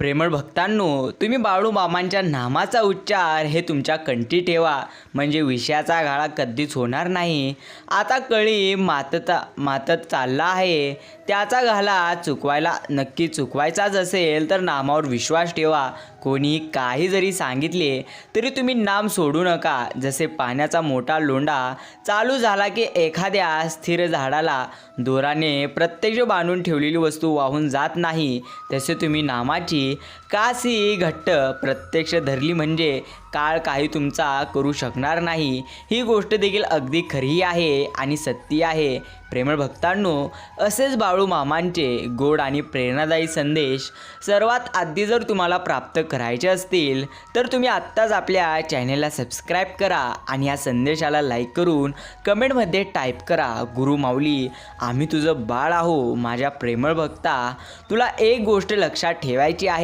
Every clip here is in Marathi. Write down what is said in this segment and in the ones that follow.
प्रेमळ भक्तांनो तुम्ही बाळू मामांच्या नामाचा उच्चार हे तुमच्या कंठी ठेवा. म्हणजे विषयाचा गाळा कधीच होणार नाही. आता कळी मातता मातत चालला आहे. त्याचा घाला चुकवायला नक्की चुकवायचाच असेल तर नामावर विश्वास ठेवा. कोणी काही जरी सांगितले तरी तुम्ही नाम सोडू नका. जसे पाण्याचा मोठा लोंढा चालू झाला की एखाद्या स्थिर झाडाला दोराने प्रत्यक्ष बांधून ठेवलेली वस्तू वाहून जात नाही तसे तुम्ही नामाची कासी घट्ट प्रत्यक्ष धरली म्हणजे काळ काही तुमचा करू शकणार नाही. ही गोष्ट देखील अगदी खरी आहे आणि सत्य आहे. प्रेमळ भक्तांनो असेच बाळू मामांचे गोड आणि प्रेरणादायी संदेश सर्वात आधी जर तुम्हाला प्राप्त करायचे असतील तर तुम्ही आत्ताच आपल्या चॅनेलला सबस्क्राईब करा आणि या संदेशाला लाईक करून कमेंटमध्ये टाईप करा गुरु माऊली आम्ही तुझं बाळ आहो माझ्या प्रेमळ भक्ता. तुला एक गोष्ट लक्षात ठेवायची आहे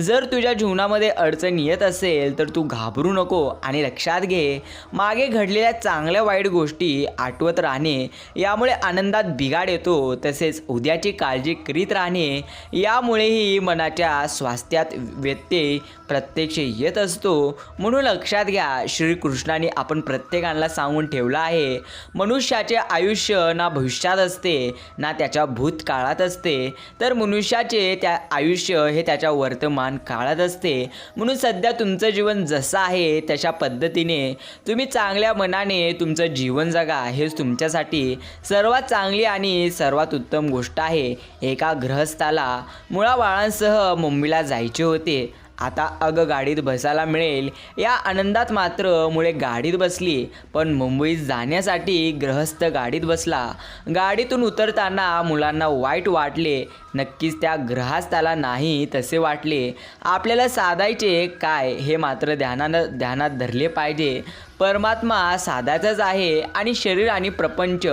जर तुझ्या जीवनामध्ये अडचण येत असेल तर तू घाबरू नको आणि लक्षात घे. मागे घडलेल्या चांगल्या वाईट गोष्टी आठवत राहणे यामुळे आनंदात बिघाड येतो. तसेच उद्याची काळजी करीत राहणे यामुळेही मनाच्या स्वास्थ्यात व्यत्यय प्रत्यक्ष येत असतो. म्हणून लक्षात घ्या श्रीकृष्णाने आपण प्रत्येकाला सांगून ठेवलं आहे मनुष्याचे आयुष्य ना भविष्यात असते ना त्याच्या भूतकाळात असते. तर मनुष्याचे त्या आयुष्य हे त्याच्या वर्तमान काळात असते. म्हणून सध्या तुमचं जीवन जसं आहे तशा पद्धतीने तुम्ही चांगल्या मनाने तुमचं जीवन जगा. हेच तुमच्यासाठी सर्वात चांगली आणि सर्वात उत्तम गोष्ट आहे. एका ग्रहस्थाला मुळाबाळांसह मुंबईला जायचे होते. आता अग गाडीत बसायला मिळेल. या आनंदात मात्र मुळे गाडीत बसली पण मुंबईत जाण्यासाठी ग्रहस्थ गाडीत बसला. गाडीतून उतरताना मुलांना वाईट वाटले. नक्कीच त्या ग्रहस्थाला नाही तसे वाटले. आपल्याला साधायचे काय हे मात्र ध्यानानं ध्यानात धरले पाहिजे. परमात्मा साधायचाच आहे आणि शरीर आणि प्रपंच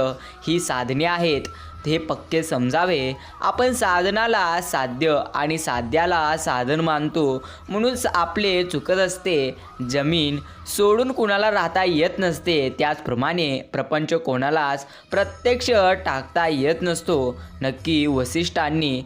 ही साधने आहेत. हे पक्के समजावे. आपण साधनाला साध्य आणि साध्याला साधन मानतो. म्हणूनच आपले चुकत असते. जमीन सोडून कुणाला राहता येत नसते. त्याचप्रमाणे प्रपंच कोणालाच प्रत्यक्ष टाकता येत नसतो. नक्की वसिष्ठांनी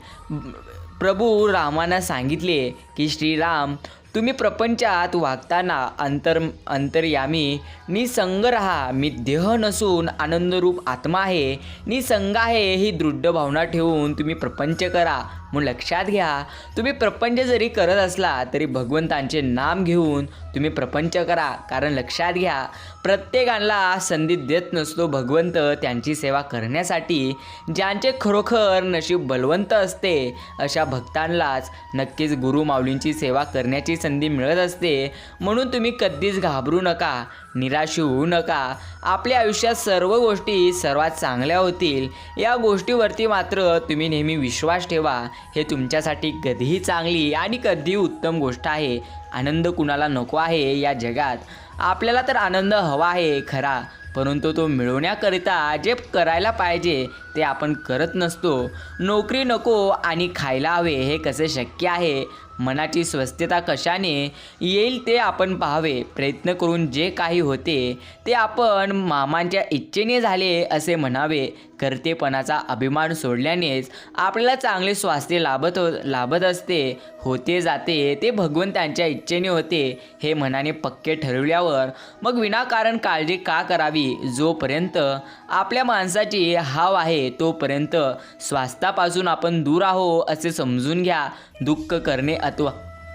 प्रभू रामांना सांगितले की श्रीराम तुम्ही प्रपंचात वागताना अंतर अंतर्यामी निसंग राहा. मी देह नसून आनंदरूप आत्मा आहे. निसंग आहे ही दृढ भावना ठेवून तुम्ही प्रपंच करा. म्हणून लक्षात घ्या तुम्ही प्रपंच जरी करत असला तरी भगवंतांचे नाम घेऊन तुम्ही प्रपंच करा. कारण लक्षात घ्या प्रत्येकाला संधी देत नसतो भगवंत त्यांची सेवा करण्यासाठी. ज्यांचे खरोखर नशीब बलवंत असते अशा भक्तांनाच नक्कीच गुरु माऊलींची सेवा करण्याची संधी मिळत असते. म्हणून तुम्ही कधीच घाबरू नका निराश होऊ नका. आपल्या आयुष्यात सर्व गोष्टी सर्वात चांगल्या होतील. या गोष्टीवरती मात्र तुम्ही नेहमी विश्वास ठेवा. हे तुमच्यासाठी कधीही चांगली आणि कधीही उत्तम गोष्ट आहे. आनंद कुणाला नको आहे या जगात. आपल्याला तर आनंद हवा आहे खरा. परंतु तो मिळवण्याकरिता जे करायला पाहिजे ते आपण करत नसतो. नोकरी नको आणि खायला हवे हे कसे शक्य आहे? मनाची स्वस्थता कशाने येईल ते आपण पाहावे. प्रयत्न करून जे काही होते ते आपण मामांच्या इच्छेने झाले असे म्हणावे. करतेपणाचा अभिमान सोडल्यानेच आपल्याला चांगले स्वास्थ्य लाभत हो लाभत असते होते जाते ते भगवंतांच्या इच्छेने होते हे मनाने पक्के ठरवल्यावर मग विनाकारण काळजी का करावी? जोपर्यंत आपल्या माणसाची हाव आहे तोपर्यंत स्वास्थ्यापासून आपण दूर आहो असे समजून घ्या. दुःख करणे अथवा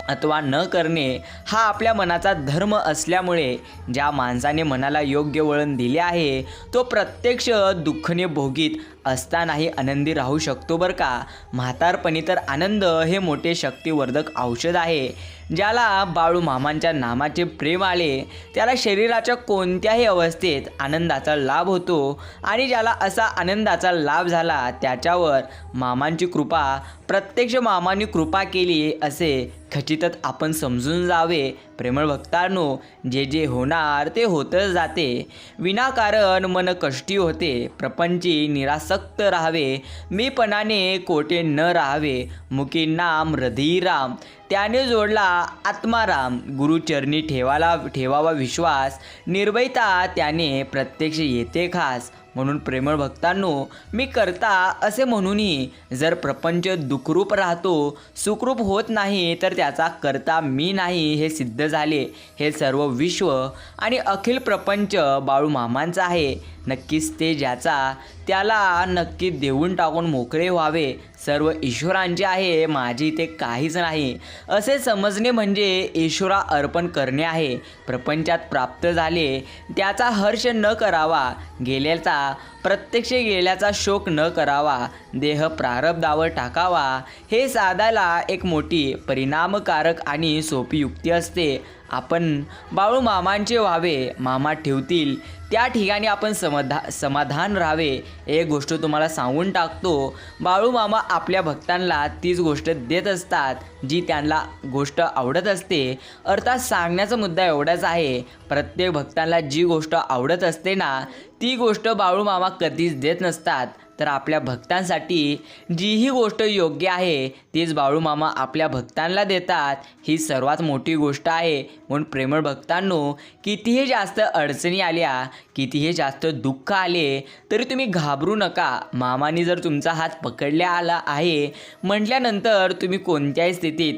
अथवा न करणे हा आपल्या मनाचा धर्म असल्यामुळे ज्या माणसाने मनाला योग्य वळण दिले आहे तो प्रत्यक्ष दुःखने भोगीत असतानाही आनंदी राहू शकतो बरं का? म्हातारपणी तर आनंद हे मोठे शक्तिवर्धक औषध आहे. ज्याला बाळू मामांच्या नामाचे प्रेम आले त्याला शरीराच्या कोणत्याही अवस्थेत आनंदाचा लाभ होतो आणि ज्याला असा आनंदाचा लाभ झाला त्याच्यावर मामांची कृपा प्रत्यक्ष मामाने कृपा केली असे खचितच आपण समजून जावे. प्रेमळ भक्तांनो जे जे होणार ते होतच जाते. विनाकारण मन कष्टी होते प्रपंची निरासक्त राहावे. मीपणाने कोटे न राहावे मुकी नाम हृदयराम त्याने जोडला आत्माराम गुरुचरणी ठेवाला ठेवावा विश्वास. निर्भयता त्याने प्रत्यक्ष येते खास. म्हणून प्रेमळ भक्तांनो मी करता असे म्हणूनही जर प्रपंच दुखरूप राहतो सुखरूप होत नाही तर त्याचा करता मी नाही हे सिद्ध झाले. हे सर्व विश्व आणि अखिल प्रपंच बाळू मामांचा आहे. नक्कीच ते ज्याचा त्याला नक्की देऊन टाकून मोकळे व्हावे. सर्व ईश्वरांचे आहे माझी इथे काहीच नाही. असे समजणे म्हणजे ईश्वरा अर्पण करणे आहे. प्रपंचात प्राप्त झाले त्याचा हर्ष न करावा. गेल्याचा प्रत्यक्ष गेल्याचा शोक न करावा देह प्रारब्धावर टाकावा हे साधायला एक मोठी परिणामकारक आणि सोपी युक्ती असते. आपण बाळू मामांचे व्हावे मामा ठेवतील त्या ठिकाणी आपण समधा समाधान राहावे एक गोष्ट तुम्हाला सांगून टाकतो. बाळू मामा आपल्या भक्तांना तीच गोष्ट देत असतात जी त्यांना गोष्ट आवडत असते. अर्थात सांगण्याचा मुद्दा एवढाच आहे प्रत्येक भक्तांना जी गोष्ट आवडत असते ना ती गोष्ट बाळू मामा कधीच देत नसतात. तर आपल्या भक्तांसाठी जीही गोष्ट योग्य आहे तीच बाळूमामा आपल्या भक्तांना देतात. ही सर्वात मोठी गोष्ट आहे. म्हणून प्रेमळ भक्तांनो कितीही जास्त अडचणी आल्या कितीही जास्त दुःख आले तरी तुम्ही घाबरू नका. मामाने जर तुमचा हात पकडल्या आला आहे म्हटल्यानंतर तुम्ही कोणत्याही स्थितीत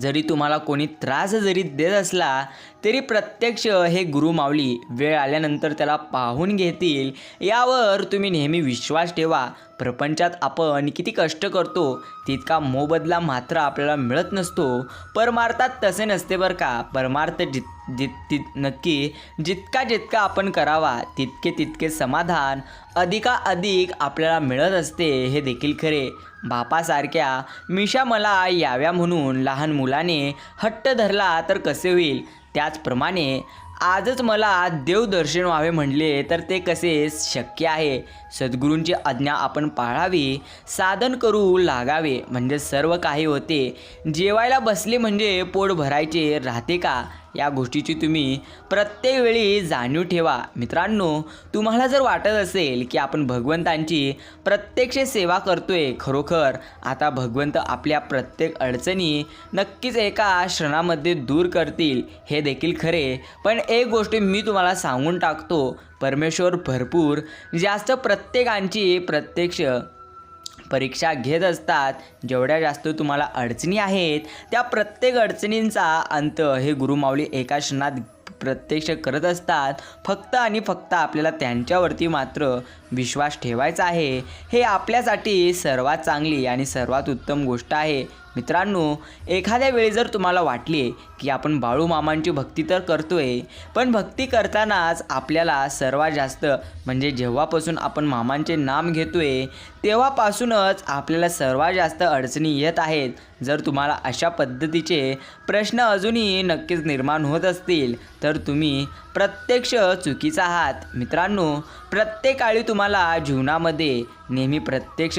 जरी तुम्हाला कोणी त्रास जरी देत असला तरी प्रत्यक्ष हे गुरु माऊली वेळ आल्यानंतर त्याला पाहून घेतील. यावर तुम्ही नेहमी विश्वास ठेवा. प्रपंचात आपण किती कष्ट करतो तितका मोबदला मात्र आपल्याला मिळत नसतो. परमार्थात तसे नसते बरं का? परमार्थ जित जित तित नक्की जितका जितका आपण करावा तितके तितके समाधान अधिकाधिक आपल्याला मिळत असते हे देखील खरे. बापासारख्या मिशा मला याव्या म्हणून लहान मुलाने हट्ट धरला तर कसे होईल? त्याचप्रमाणे आजच मला देवदर्शन व्हावे म्हणले तर ते कसे शक्य आहे? सद्गुरूंची आज्ञा आपण पाळावी साधन करू लागावे. म्हणजे सर्व काही होते. जेवायला बसले म्हणजे पोट भरायचे राहते का? या गोष्टीची तुम्ही प्रत्येक वेळी जाणीव ठेवा. मित्रांनो तुम्हाला जर वाटत असेल की आपण भगवंतांची प्रत्यक्ष सेवा करतोय खरोखर आता भगवंत आपल्या प्रत्येक अडचणी नक्कीच एका क्षणामध्ये दूर करतील हे देखील खरे. पण एक गोष्ट मी तुम्हाला सांगून टाकतो परमेश्वर भरपूर जास्त प्रत्येकांची प्रत्यक्ष परीक्षा घेत असतात. जेवढ्या जास्त तुम्हाला अडचणी आहेत त्या प्रत्येक अडचणींचा अंत हे गुरुमाऊली एका क्षणात प्रत्यक्ष करत असतात. फक्त आणि फक्त आपल्याला त्यांच्यावरती मात्र विश्वास ठेवायचा आहे. हे आपल्यासाठी सर्वात चांगली आणि सर्वात उत्तम गोष्ट आहे. मित्रांनो एखाद्या वेळी जर तुम्हाला वाटले की आपण बाळू मामांची भक्ती तर करतोय पण भक्ती करतानाच आपल्याला सर्वात जास्त म्हणजे जेव्हापासून आपण मामांचे नाम घेतोय तेव्हापासूनच आपल्याला सर्वात जास्त अडचणी येत आहेत. जर तुम्हाला अशा पद्धतीचे प्रश्न अजूनही नक्कीच निर्माण होत असतील तर तुम्ही प्रत्यक्ष चुकीचा आहात. मित्रांनो प्रत्येक काळी तुम्हाला जीवनामध्ये नेहमी प्रत्यक्ष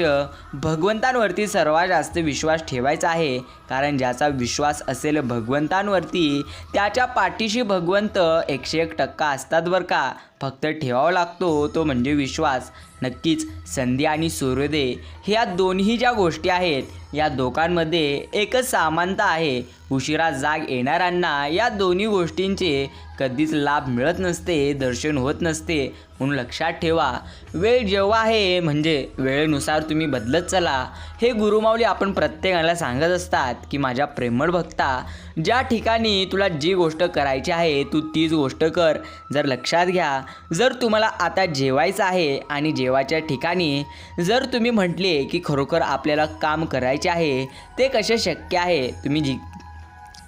भगवंतांवरती सर्वात जास्त विश्वास ठेवायचा आहे. कारण ज्याचा विश्वास असेल भगवंतांवरती त्याच्या पाठीशी भगवंत एकशे एक टक्का असतात बरं का. फक्त ठेवावा लागतो तो म्हणजे विश्वास. नक्कीच संधी आणि सूर्योदय ह्या दोन्ही ज्या गोष्टी आहेत या दोघांमध्ये एकच समानता आहे. उशिरा जाग येणाऱ्यांना या दोन्ही गोष्टींचे कधीच लाभ मिळत नसते दर्शन होत नसते. म्हणून लक्षात ठेवा वेळ जेव्हा आहे म्हणजे वेळेनुसार तुम्ही बदलत चला. हे गुरुमाऊली आपण प्रत्येकाला सांगत असतात की माझ्या प्रेमळ भक्ता ज्या ठिकाणी तुला जी गोष्ट करायची आहे तू तीच गोष्ट कर. जर लक्षात घ्या जर तुम्हाला आता जेवायचं आहे आणि जेवायच्या ठिकाणी जर तुम्ही म्हटले की खरोखर आपल्याला काम करायचे आहे ते कसे शक्य आहे? तुम्ही जी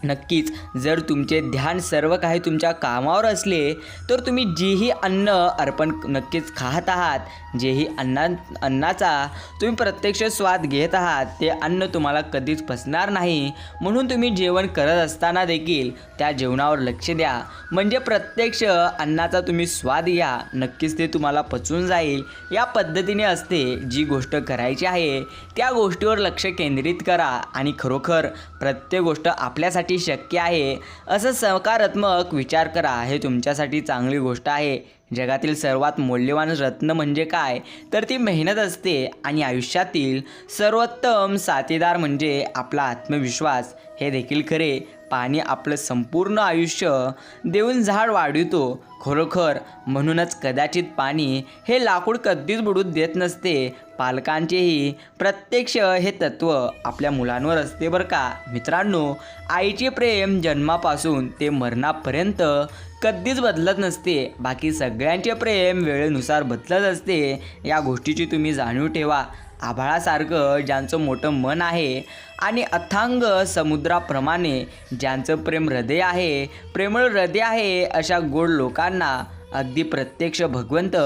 नक्कीच. जर तुमचे ध्यान सर्व काही तुमच्या कामावर असले तर तुम्ही जेही अन्न अर्पण नक्कीच खात आहात. जेही अन्ना अन्नाचा तुम्ही प्रत्यक्ष स्वाद घेत आहात ते अन्न तुम्हाला कधीच पचणार नाही. म्हणून तुम्ही जेवण करत असताना देखील त्या जेवणावर लक्ष द्या. म्हणजे प्रत्यक्ष अन्नाचा तुम्ही स्वाद घ्या. नक्कीच ते तुम्हाला पचून जाईल. या पद्धतीने असते जी गोष्ट करायची आहे त्या गोष्टीवर लक्ष केंद्रित करा. आणि खरोखर प्रत्येक गोष्ट आपल्यासाठी तुमच्यासाठी शक्य आहे. असं सकारात्मक विचार करा. हे तुमच्यासाठी चांगली गोष्ट आहे. जगातील सर्वात मौल्यवान रत्न म्हणजे काय? तर ती मेहनत असते आणि आयुष्यातील सर्वोत्तम साथीदार म्हणजे आपला आत्मविश्वास. हे देखील खरे. पाणी आपलं संपूर्ण आयुष्य देऊन झाड वाढवितो. खरोखर म्हणूनच कदाचित पाणी हे लाकूड कधीच बुडू देत नसते. पालकांचेही प्रत्यक्ष हे तत्त्व आपल्या मुलांवर असते बरं का. मित्रांनो आईचे प्रेम जन्मापासून ते मरणापर्यंत कधीच बदलत नसते. बाकी सगळ्यांचे प्रेम वेळेनुसार बदलत असते. या गोष्टीची तुम्ही जाणीव ठेवा. आभाळासारखं ज्यांचं मोठं मन आहे आणि अथांग समुद्राप्रमाणे ज्यांचं प्रेम हृदय आहे प्रेमळ हृदय आहे अशा गोड लोकांना अगदी प्रत्यक्ष भगवंत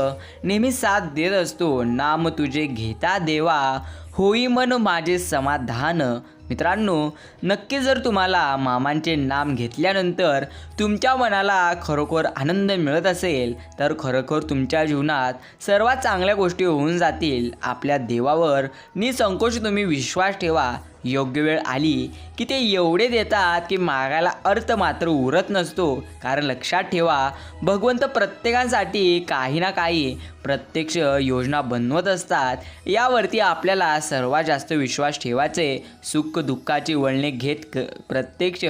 नेहमी साथ देत असतो. नाम तुझे घेता देवा होई मन माझे समाधान मित्रांनो नक्की जर तुम्हाला मामांचे नाम घेतल्यानंतर तुमच्या मनाला खरोखर आनंद मिळत असेल तर खरोखर तुमच्या जीवनात सर्वात चांगल्या गोष्टी होऊन जातील. आपल्या देवावर निसंकोच तुम्ही विश्वास ठेवा. योग्य वेळ आली की ते एवढे देतात की मागायला अर्थ मात्र उरत नसतो. कारण लक्षात ठेवा भगवंत प्रत्येकासाठी काही ना काही प्रत्यक्ष योजना बनवत असतात. यावरती आपल्याला सर्वात जास्त विश्वास ठेवायचे सुख दुःखाची वळणे घेत क प्रत्यक्ष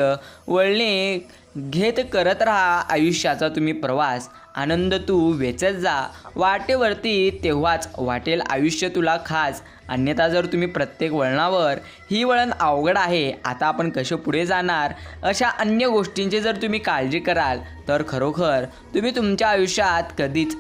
वळणे घेत करत राहा. आयुष्याचा तुम्ही प्रवास आनंद तू वेचत जा. वाटेवरती तेव्हाच वाटेल आयुष्य तुला खास. अन्यथा जर तुम्ही प्रत्येक वळणावर ही वळण अवघड आहे आता आपण कसे पुढे जाणार? अशा अन्य गोष्टींची जर तुम्ही काळजी कराल तर खरोखर तुम्ही तुमच्या आयुष्यात कधीच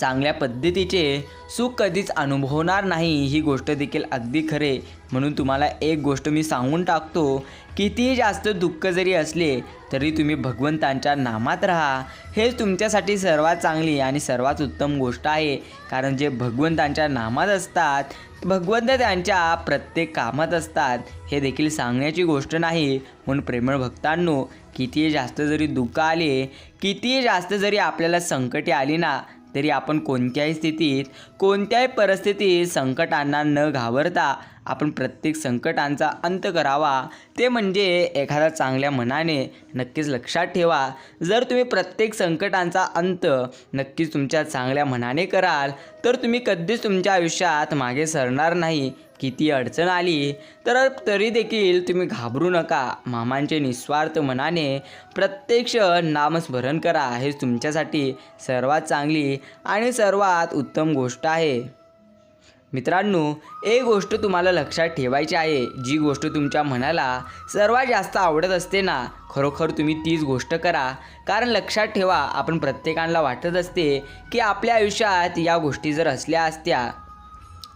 चांगल्या पद्धतीचे सुख कधीच अनुभवणार नाही ही गोष्ट देखील अगदी खरे. म्हणून तुम्हाला एक गोष्ट मी सांगून टाकतो कितीही जास्त दुःख जरी असले तरी तुम्ही भगवंतांच्या नामात राहा. हेच तुमच्यासाठी सर्वात चांगली आणि सर्वात उत्तम गोष्ट आहे. कारण जे भगवंतांच्या नामात असतात भगवंत त्यांच्या प्रत्येक कामात असतात हे देखील सांगण्याची गोष्ट नाही. म्हणून प्रेमळ भक्तांनो कितीही जास्त जरी दुःख आले कितीही जास्त जरी आपल्याला संकटे आली ना तरी आपण कोणत्याही स्थितीत कोणत्याही परिस्थितीत संकटांना न घाबरता आपण प्रत्येक संकटांचा अंत करावा. ते म्हणजे एखाद्या चांगल्या मनाने नक्कीच लक्षात ठेवा. जर तुम्ही प्रत्येक संकटांचा अंत नक्कीच तुमच्या चांगल्या मनाने कराल तर तुम्ही कधीच तुमच्या आयुष्यात मागे सरणार नाही. किती अडचण आली तर तरी देखील तुम्ही घाबरू नका. मामांचे निस्वार्थ मनाने प्रत्यक्ष नामस्मरण करा. हेच तुमच्यासाठी सर्वात चांगली आणि सर्वात उत्तम गोष्ट आहे. मित्रांनो एक गोष्ट तुम्हाला लक्षात ठेवायची आहे. जी गोष्ट तुमच्या मनाला सर्वात जास्त आवडत असते ना खरोखर तुम्ही तीच गोष्ट करा. कारण लक्षात ठेवा आपण प्रत्येकाला वाटत असते की आपल्या आयुष्यात या गोष्टी जर असल्या असत्या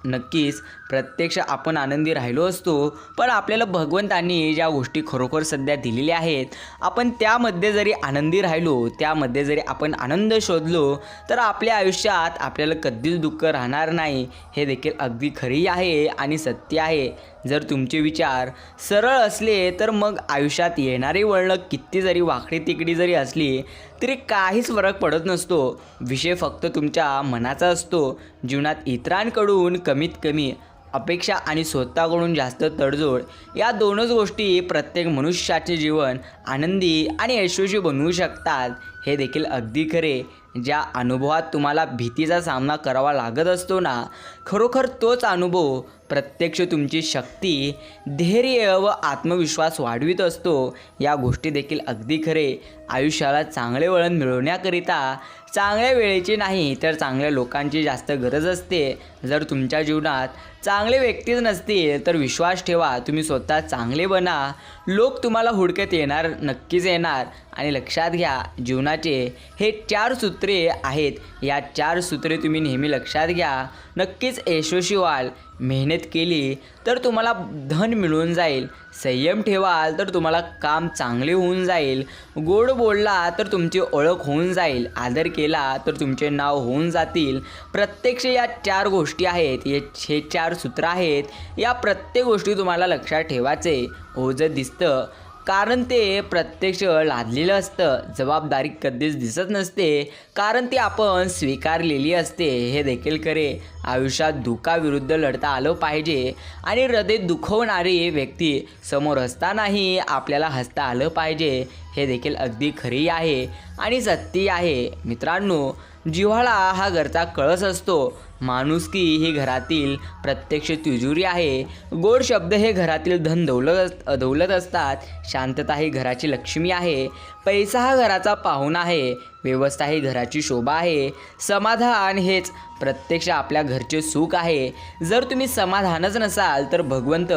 नक्कीच प्रत्यक्ष आपण आनंदी राहिलो असतो पण आपल्याला भगवंतांनी ज्या गोष्टी खरोखर सध्या दिलेल्या आहेत आपण त्यामध्ये जरी आनंदी राहिलो त्यामध्ये जरी आपण आनंद शोधलो तर आपल्या आयुष्यात आपल्याला कधीच दुःख राहणार नाही. हे देखील अगदी खरी आहे आणि सत्य आहे. जर तुमचे विचार सरळ असले तर मग आयुष्यात येणारी वळणं किती जरी वाकडी तिकडी जरी असली तरी काहीच फरक पडत नसतो. विषय फक्त तुमच्या मनाचा असतो. जीवनात इतरांकडून कमीत कमी अपेक्षा आणि स्वतःकडून जास्त तडजोड या दोनच गोष्टी प्रत्येक मनुष्याचे जीवन आनंदी आणि यशस्वी बनवू शकतात हे देखील अगदी खरे. ज्या अनुभवात तुम्हाला भीतीचा सामना करावा लागत असतो ना खरोखर तोच अनुभव प्रत्यक्ष तुमची शक्ती धैर्य व आत्मविश्वास वाढवित असतो. या गोष्टी देखील अगदी खरे. आयुष्याला चांगले वळण मिळवण्याकरिता चांगल्या वेळेची नाही तर चांगल्या लोकांची जास्त गरज असते. जर तुमच्या जीवनात चांगले व्यक्तीच नसतील तर विश्वास ठेवा तुम्ही स्वतः चांगले बना. लोक तुम्हाला हुडकत येणार नक्कीच येणार. आणि लक्षात घ्या जीवनाचे हे चार सूत्रे आहेत. या चार सूत्रे तुम्ही नेहमी लक्षात घ्या. नक्कीच यशस्वी व्हाल. मेहनत केली तर तुम्हाला धन मिळून जाईल. संयम ठेवाल तर तुम्हाला काम चांगले होऊन जाईल. गोड बोलला तर तुमची ओळख होऊन जाईल. आदर केला तर तुमचे नाव होऊन जातील. प्रत्यक्ष या चार गोष्टी आहेत. हे हे चार सूत्र आहेत. या प्रत्येक गोष्टी तुम्हाला लक्षात ठेवायचे. हो ओझं दिसतं कारण ते प्रत्यक्ष लादलेलं असतं. जबाबदारी कधीच दिसत नसते. कारण ती आपण स्वीकारलेली असते. हे देखील खरे. आयुष्यात दुःखाविरुद्ध लढता आलं पाहिजे. आणि हृदय दुखवणारी व्यक्ती समोर असतानाही आपल्याला हसता आलं पाहिजे. हे देखील अगदी खरी आहे. आणि सत्य आहे. मित्रांनो जिव्हाळा हा घरचा कळस असतो. माणुसकी ही घरातील प्रत्यक्ष तिजोरी आहे. गोड शब्द हे घरातील धन दौलत अस- दौलत असतात. शांतता ही घराची लक्ष्मी आहे. पैसा हा घराचा पाहुणा आहे. व्यवस्था ही घराची शोभा आहे. समाधान हेच प्रत्यक्ष आपल्या घरचे सुख आहे. जर तुम्ही समाधानच नसाल तर भगवंत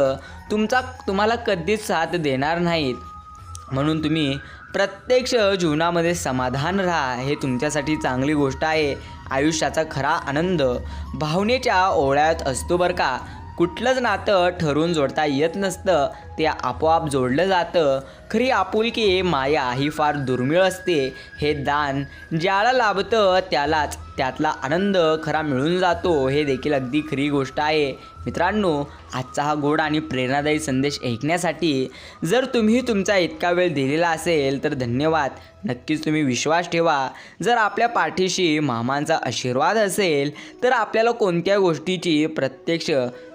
तुमचा तुम्हाला कधीच साथ देणार नाहीत. म्हणून तुम्ही प्रत्यक्ष जीवनामध्ये समाधान राहा. हे तुमच्यासाठी चांगली गोष्ट आहे. आयुष्याचा खरा आनंद भावनेच्या ओळ्यात असतो बरं का. कुठलंच नातं ठरवून जोडता येत नसतं. ते आपोआप जोडलं जातं. खरी आपुलकी माया ही फार दुर्मिळ असते. हे दान ज्याला लाभतं त्यालाच त्यातला आनंद खरा मिळून जातो हे देखील अगदी खरी गोष्ट आहे. मित्रांनो आजचा हा गोड आणि प्रेरणादायी संदेश ऐकण्यासाठी जर तुम्ही तुमचा इतका वेळ दिलेला असेल तर धन्यवाद. नक्कीच तुम्ही विश्वास ठेवा. जर आपल्या पाठीशी मामांचा आशीर्वाद असेल तर आपल्याला कोणत्या गोष्टीची प्रत्यक्ष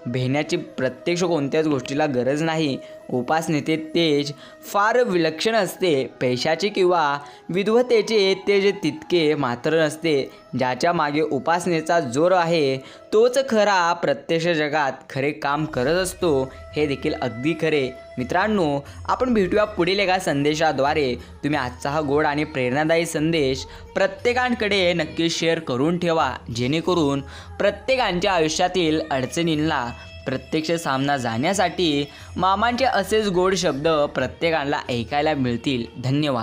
भेण्याची प्रत्यक्ष कोणत्याच गोष्टीला गरज नाही. उपासनेचे तेज फार विलक्षण असते. पैशाचे किंवा विधवतेचे तेज तितके मात्र नसते. ज्याच्या मागे उपासनेचा जोर आहे तोच खरा प्रत्यक्ष जगात खरे काम करत असतो हे देखील अगदी खरे. मित्रांनो आपण भेटूया पुढील एका संदेशाद्वारे. तुम्ही आजचा हा गोड आणि प्रेरणादायी संदेश प्रत्येकांकडे नक्की शेअर करून ठेवा. जेणेकरून प्रत्येकांच्या आयुष्यातील अडचणींना प्रत्यक्ष सामना जाण्यासाठी मामांचे असेच गोड शब्द प्रत्येकाला ऐकायला मिळतील. धन्यवाद.